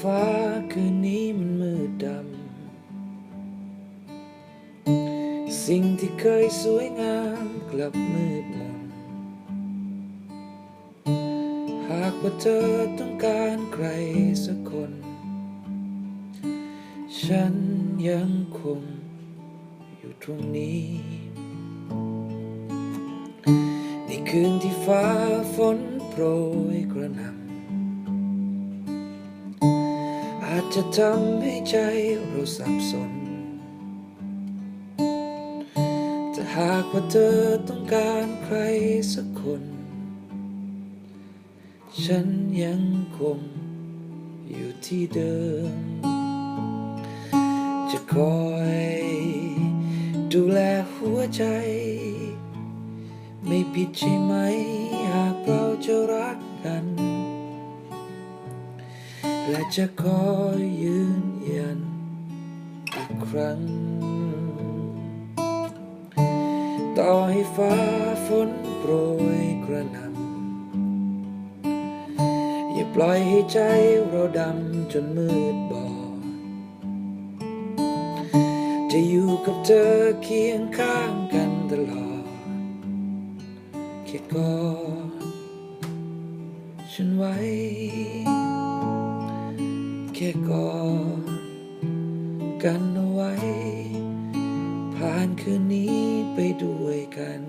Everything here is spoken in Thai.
ฟ้าคืนนี้มันมืดดำ สิ่งที่เคยสวยงามกลับมืดมนหากว่าเธอต้องการใครสักคน ฉันยังคงอยู่ตรงนี้ ในคืนที่ฟ้าฝนโปรยกระหน่ำ อาจจะทำให้ใจเราสับสน แต่หากว่าเธอต้องการใครสักคน ฉันยังคงอยู่ที่เดิม จะคอยดูแลหัวใจ ไม่ผิดใช่ไหม หากเราจะรักกัน และจะคอยยืนยันอีกครั้ง ต่อให้ฟ้าฝนโปรยกระหน่ำอย่าปล่อยให้ใจเราดำจนมืดบอด จะอยู่กับเธอเคียงข้างกันตลอดแค่กอดฉันไว้ แค่กอดกันเอาไว้ ผ่านคืนนี้ไปด้วยกัน